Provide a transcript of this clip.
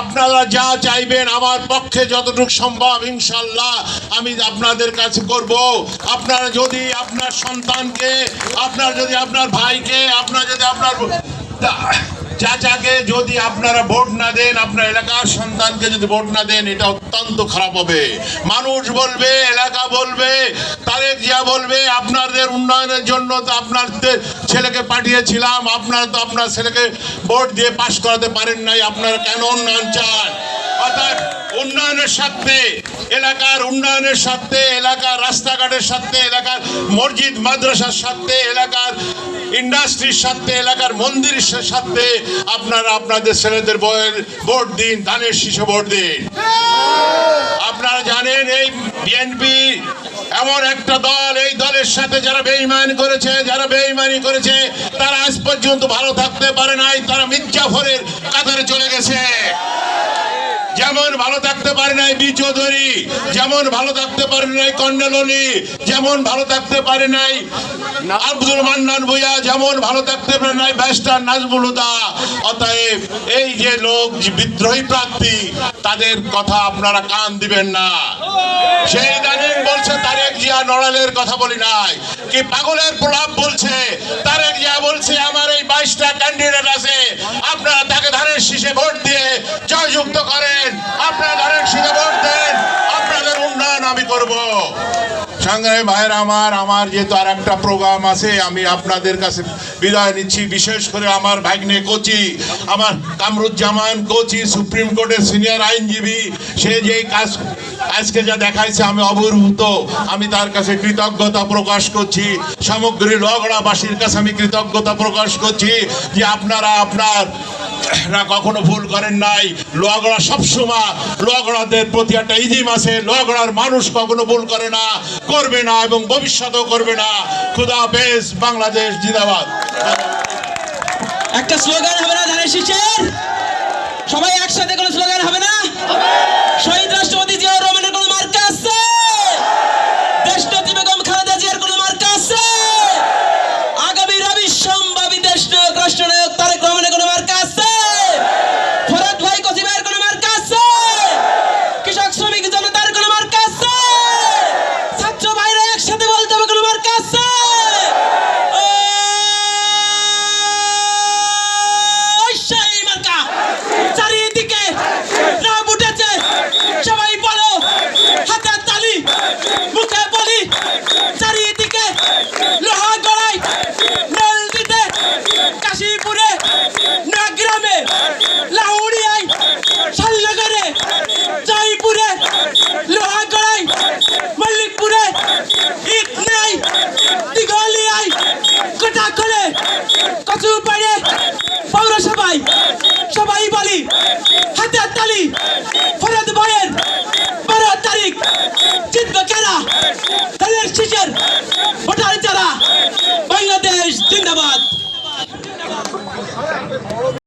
আপনারা যা চাইবেন আমার পক্ষে যতটুকু সম্ভব ইনশাল্লাহ আমি আপনাদের কাছে করব। আপনারা যদি আপনার সন্তানকে, আপনার যদি আপনার ভাইকে, আপনার যদি আপনার চাচাকে যদি আপনারা ভোট না দেন, আপনার এলাকার সন্তানকে যদি ভোট না দেন, এটা অত্যন্ত খারাপ হবে। মানুষ বলবে, এলাকা বলবে, তারেক জিয়া বলবে, আপনাদের উন্নয়নের জন্য তো আপনার ছেলেকে পাঠিয়েছিলাম, আপনারা তো আপনার ছেলেকে ভোট দিয়ে পাশ করাতে পারেন নাই, আপনারা কেন উন্নয়ন চান? অর্থাৎ উন্নয়নের সাথে এলাকার উন্নয়নের সাথে এলাকার রাস্তাঘাটের সাথে এলাকার মসজিদ, মাদ্রাসার সাথে এলাকার ইন্ডাস্ট্রির সাথে এলাকার মন্দিরের সাথে আপনারা আপনাদের ছেলেদের বয়ের ভোট দিন ধানের শীষে ভোট দিন। আপনারা জানেন এই বিএনপি এমন একটা দল, এই দলের সাথে যারা বেইমানি করেছে, যারা বেইমানি করেছে, তারা আজ পর্যন্ত ভালো থাকতে পারে নাই, তারা মির্জাফরের কাতারে চলে গেছে। ভালো থাকতে পারে নাই বি চৌধুরী, যেমন ভালো থাকতে পারে নাই কন্ডালনি যেমন ভালো থাকতে পারে নাই আব্দুল মান্নান ভুইয়া, যেমন ভালো থাকতে পারে নাই ব্যাস্টার নাজমুল হুদা। অতএব এই যে লোক বিদ্রোহী প্রার্থী, তাদের কথা আপনারা কান দিবেন না। সেই দানিন বলছে তারেক জিয়া নড়ালের কথা বলি নাই। কি পাগলের প্রলাপ বলছে? তারেক জিয়া বলছে, আমার এই বাইশটা ক্যান্ডিডেট আছে। আপনারা তাকে ধানের শীষে ভোট দিয়ে জয়যুক্ত করেন। সংগ্রামী ভাইয়ের আমার আমার যেহেতু আর একটা প্রোগ্রাম আছে, আমি আপনাদের কাছে বিদায় নিচ্ছি। বিশেষ করে আমার ভাগ্নে কোচি, আমার কামরুজ্জামান কোচি, সুপ্রিম কোর্টের সিনিয়র আইনজীবী, সে যে কাজ, আজকে যা দেখাইছে আমি অবরূত আমি তার কাছে কৃতজ্ঞতা প্রকাশ করছি। সামগ্রী লগড়াবাসীর কাছে আমি কৃতজ্ঞতা প্রকাশ করছি যে আপনারা আপনার না কখনো ভুল করেন নাই। লোয়াগড়া সবসময়, লোয়াগড়াদের প্রতি একটা ইজিম আছে। লোয়াগড়ার মানুষ কখনো ভুল করে না, করবে না এবং ভবিষ্যতেও করবে না। খুদা বেশ বাংলাদেশ জিদাবাদ একটা স্লোগান হবে না ধানের শীষের? সবাই একসাথে কোনো স্লোগান হবে না? পাড়ে পৌরসভায় সবাই। বলি হাতে তালি ফরদ ভাইয়ের বারো তারিখ জিতবে কারা? তাদের শিশের